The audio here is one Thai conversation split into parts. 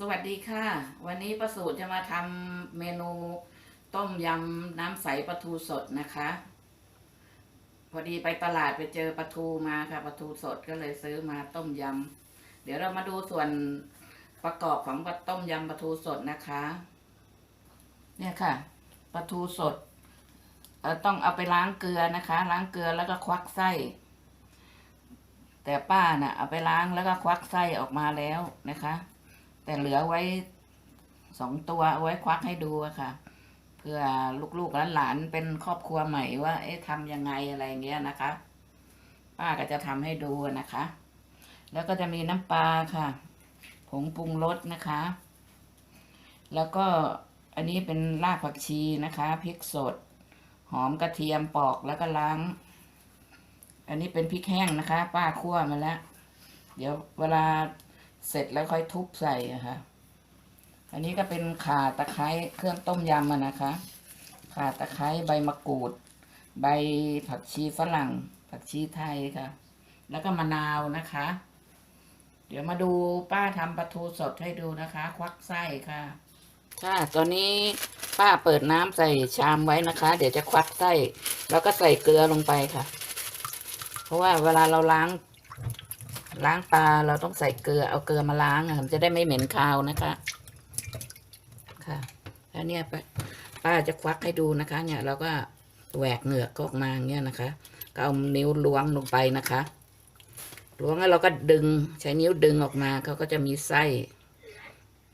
สวัสดีค่ะ วันนี้ประสูตรจะมาทำเมนูต้มยำน้ำใสปลาทูสดนะคะ พอดีไปตลาดไปเจอปลาทูมาค่ะปลาทูสดก็เลยซื้อมาต้มยำเดี๋ยวเรามาดูส่วนประกอบของปลาต้มยำปลาทูสดนะคะ เนี่ยค่ะปลาทูสดต้องเอาไปล้างเกลือนะคะ ล้างเกลือแล้วก็ควักไส้ แต่ป้าน่ะเอาไปล้างแล้วก็ควักไส้ออกมาแล้วนะคะ แต่เหลือไว้สองตัวเอาไว้ควักให้ดูอะค่ะ เพื่อลูกๆหลานๆเป็นครอบครัวใหม่ว่า เอ๊ะทำยังไงอะไรเงี้ยนะคะ ป้าก็จะทำให้ดูนะคะ แล้วก็จะมีน้ำปลาค่ะ ผงปรุงรสนะคะ แล้วก็อันนี้เป็นรากผักชีนะคะพริกสด หอมกระเทียมปอกแล้วก็ล้าง อันนี้เป็นพริกแห้งนะคะ ป้าคั่วมาแล้ว เดี๋ยวเวลา เสร็จแล้วค่อยทุบใส่ะค่ะ อันนี้ก็เป็นข่าตะไคร้เครื่องต้มยำนะคะ ข่าตะไคร้ใบมะกรูด ใบผักชีฝรั่ง ผักชีไทยค่ะ แล้วก็มะนาวนะคะ เดี๋ยวมาดูป้าทำปลาทูสดให้ดูนะคะ ควักไส้ค่ะ ค่ะตอนนี้ป้าเปิดน้ำใส่ชามไว้นะคะ เดี๋ยวจะควักไส้ แล้วก็ใส่เกลือลงไปค่ะ เพราะว่าเวลาเราล้าง ล้างปลาเราต้องใส่เกลือเอาเกลือมาล้างอะมันจะได้ไม่เหม็นคาวนะคะ ค่ะ แล้วเนี่ยป้าจะควักให้ดูนะคะ เนี่ยเราก็แหวกเหงือกออกมาเงี้ยนะคะ ก็เอานิ้วล้วงลงไปนะคะล้วงแล้วเราก็ดึงใช้นิ้วดึงออกมาเขาก็จะมีไส้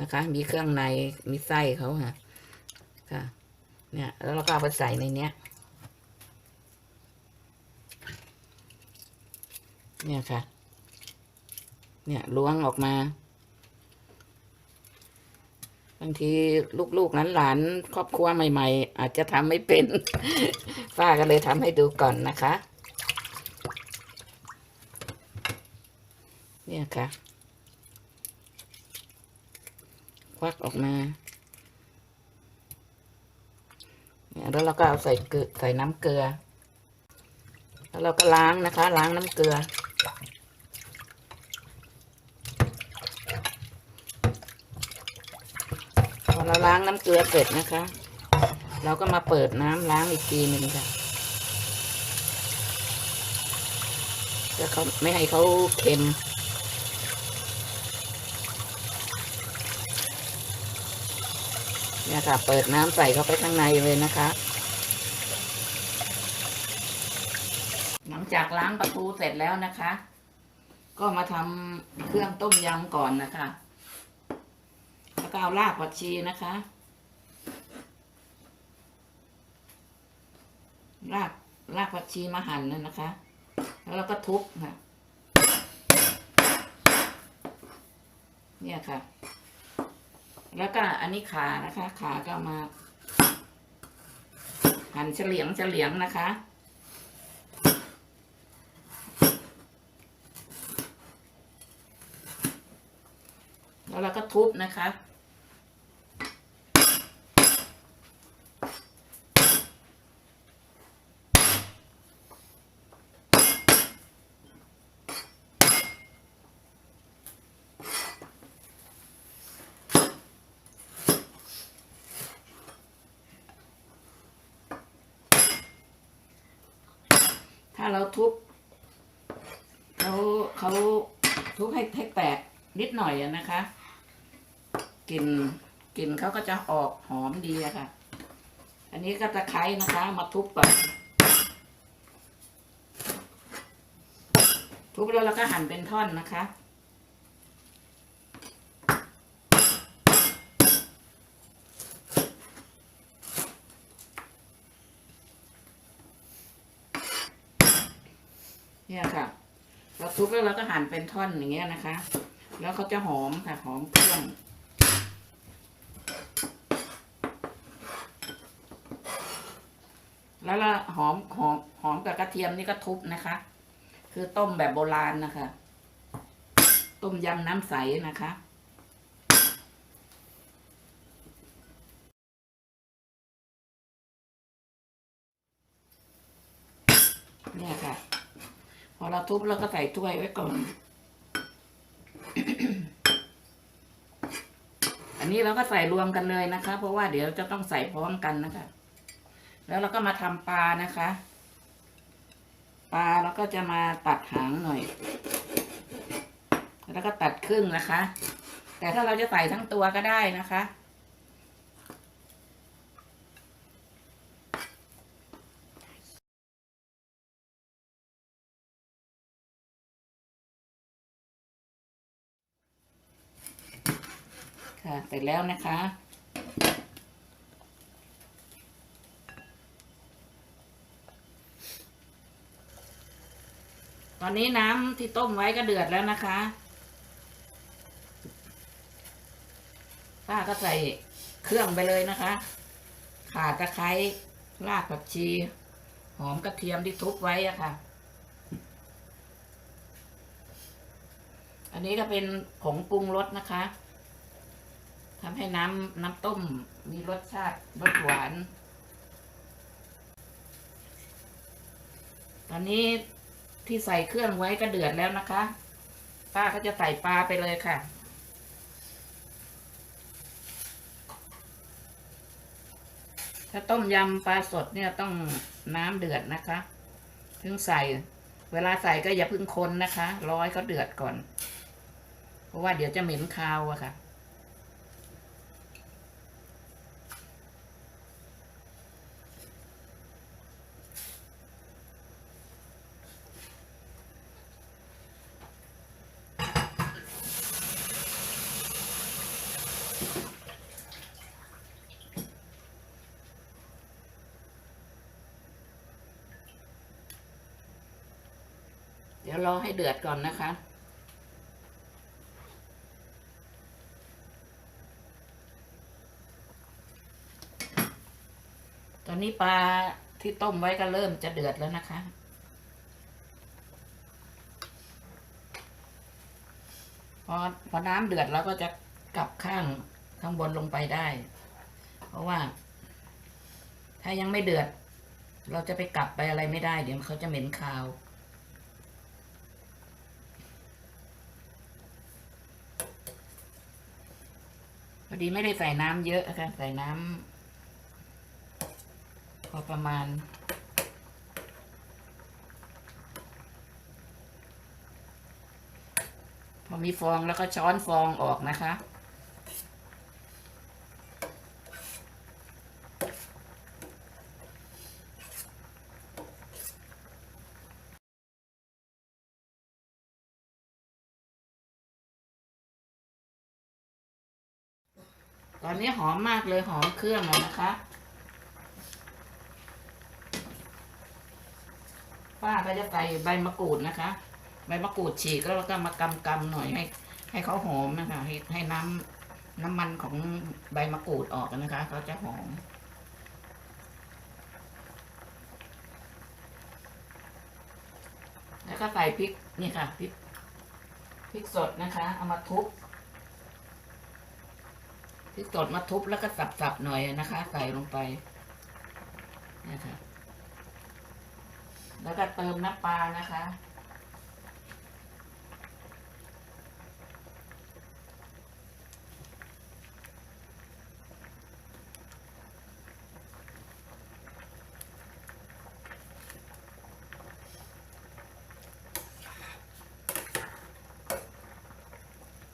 นะคะ มีเครื่องในมีไส้เขาค่ะค่ะ เนี่ย แล้วเราก็เอาไปใส่ในเนี้ยเนี่ยค่ะ เนี่ยล้วงออกมา บางทีลูกๆหลานๆครอบครัวใหม่ ๆ อาจจะทำไม่เป็นป้าก็เลยทำให้ดูก่อนนะคะ เนี่ยค่ะควักออกมาเนี่ยแล้วเราก็เอาใส่เกลือใส่น้ำเกลือ แล้วเราก็ล้างนะคะ ล้างน้ำเกลือ พอ เราล้างน้ำเกลือเสร็จนะคะ เราก็มาเปิดน้ำล้างอีกทีหนึ่งค่ะจะเขาไม่ให้เขาเค็ม เนี่ยค่ะ เปิดน้ำใส่เข้าไปข้างในเลยนะคะ หลังจากล้างปลาทูเสร็จแล้วนะคะ ก็มาทำเครื่องต้มยำก่อนนะคะ แล้วก็เอารากผักชีนะคะรากรากผักชีมาหั่นนั่นนะคะ แล้วเราก็ทุบค่ะ เนี่ยค่ะ แล้วก็อันนี้ขานะคะ ขาก็มา หั่นเฉลียงเฉลียงนะคะแล้วเราก็ทุบนะคะ ถ้าเราทุบเขาเขาทุบให้ให้แตกนิดหน่อยนะคะกลิ่นกลิ่นเขาก็จะออกหอมดีอะค่ะ อันนี้ก็ตะไคร้นะคะ มาทุบก่อนทุบแล้วเราก็หั่นเป็นท่อนนะคะ เนี่ยค่ะ เราทุบแล้วเราก็หั่นเป็นท่อนอย่างเงี้ยนะคะ แล้วเขาจะหอมค่ะหอมเครื่องแล้วละหอมหอมหอมกับกระเทียมนี่ก็ทุบนะคะ คือต้มแบบโบราณนะคะ ต้มยำน้ำใสนะคะเนี่ยค่ะ อเราทุบเราก็ใส่ถ้วยไว้ก่อน อันนี้เราก็ใส่รวมกันเลยนะคะ เพราะว่าเดี๋ยวจะต้องใส่พร้อมกันนะคะ แล้วเราก็มาทำปลานะคะ ปลาเราก็จะมาตัดหางหน่อย แล้วก็ตัดครึ่งนะคะ แต่ถ้าเราจะใส่ทั้งตัวก็ได้นะคะ ค่ะเสร็จแล้วนะคะ ตอนนี้น้ำที่ต้มไว้ก็เดือดแล้วนะคะป้าก็ใส่เครื่องไปเลยนะคะ ข่าตะไคร้รากผักชี หอมกระเทียมที่ทุบไว้อะค่ะ อันนี้ก็เป็นผงปรุงรสนะคะ ทำให้น้ำน้ำต้มมีรสชาติรสหวาน ตอนนี้ที่ใส่เครื่องไว้ก็เดือดแล้วนะคะ ป้าก็จะใส่ปลาไปเลยค่ะ ถ้าต้มยำปลาสดเนี่ยต้องน้ำเดือดนะคะถึงใส่ เวลาใส่ก็อย่าเพึ่งคนนะคะ ร้อยก็เดือดก่อน เพราะว่าเดี๋ยวจะเหม็นคาวอะค่ะ เดี๋ยวรอให้เดือดก่อนนะคะ ตอนนี้ปลาที่ต้มไว้ก็เริ่มจะเดือดแล้วนะคะพอพอน้ำเดือดเราก็จะกลับข้างข้างบนลงไปได้ เพราะว่า ถ้ายังไม่เดือด เราจะไปกลับไปอะไรไม่ได้ เดี๋ยวเขาจะเหม็นคาว อดีไม่ได้ใส่น้ำเยอะค่ะใส่น้ำพอประมาณ พอมีฟองแล้วก็ช้อนฟองออกนะคะ ตอนนี้หอมมากเลยหอมเครื่องแล้วนะคะป้าก็จะใส่ใบมะกรูดนะคะ ใบมะกรูดฉีกแล้วก็มากำกำหน่อยให้ ให้เขาหอมนะคะ ให้ให้น้ำน้ำมันของใบมะกรูดออกนะคะเขาจะหอมแล้วก็ใส่พริกนี่ค่ะพริกพริกสดนะคะ เอามาทุบ พริกสดมาทุบแล้วก็สับๆหน่อยนะคะ ใส่ลงไปนะคะแล้วก็เติมน้ำปลานะคะ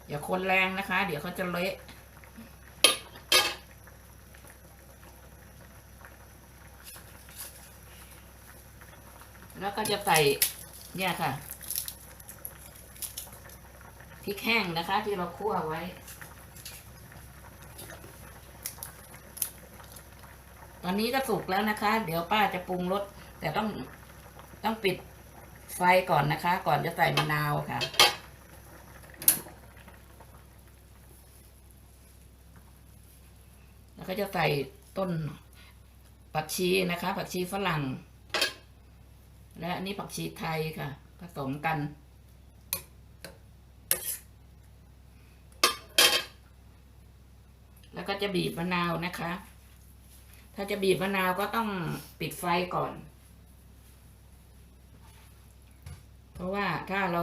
อย่าคนแรงนะคะ เดี๋ยวเขาจะเละ แล้ว ก็จะใส่เนี่ยค่ะพริกแห้งนะคะ ที่เราคั่วไว้ ตอนนี้ก็สุกแล้วนะคะ เดี๋ยวป้าจะปรุงรสแต่ต้องต้องปิดไฟก่อนนะคะ ก่อนจะใส่มะนาวค่ะแล้วก็จะใส่ต้นผักชีนะคะผักชีฝรั่ง และอันนี้ผักชีไทยค่ะ ผสมกัน แล้วก็จะบีบมะนาวนะคะ ถ้าจะบีบมะนาวก็ต้องปิดไฟก่อน เพราะว่าถ้าเรา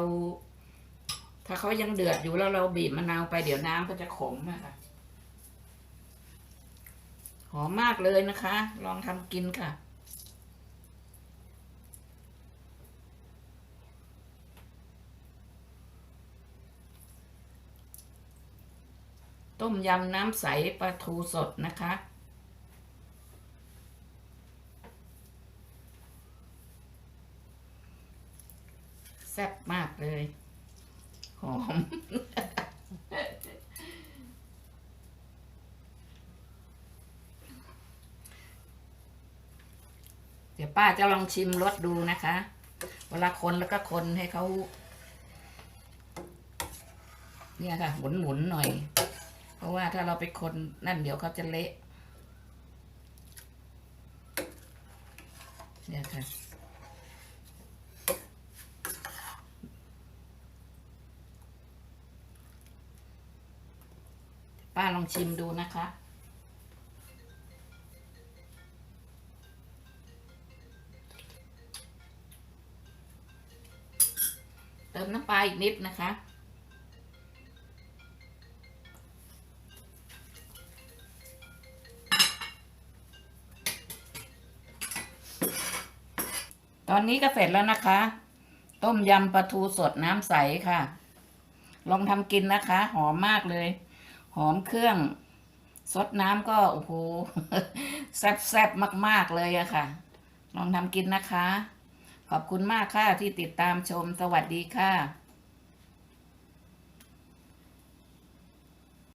ถ้าเขายังเดือดอยู่แล้วเราบีบมะนาวไปเดี๋ยวน้ำก็จะขมนะคะหอมมากเลยนะคะ ลองทำกินค่ะ ต้มยำน้ำใสปลาทูสดนะคะ แซ่บมากเลย หอม เดี๋ยวป้าจะลองชิมรสดูนะคะ เวลาคนแล้วก็คนให้เขา เนี่ยค่ะ หมุนๆหน่อย เพราะว่าถ้าเราไปคนนั่นเดี๋ยวเขาจะเละเนี่ยค่ะป้าลองชิมดูนะคะเติมน้ำปลาอีกนิดนะคะ ตอนนี้ก็เสร็จแล้วนะคะ ต้มยำปลาทูสดน้ำใสค่ะ ลองทำกินนะคะ หอมมากเลย หอมเครื่องซดน้ำก็โอ้โหแซ่บๆมาก ๆ เลยอะค่ะ ลองทำกินนะคะ ขอบคุณมากค่ะที่ติดตามชมสวัสดีค่ะ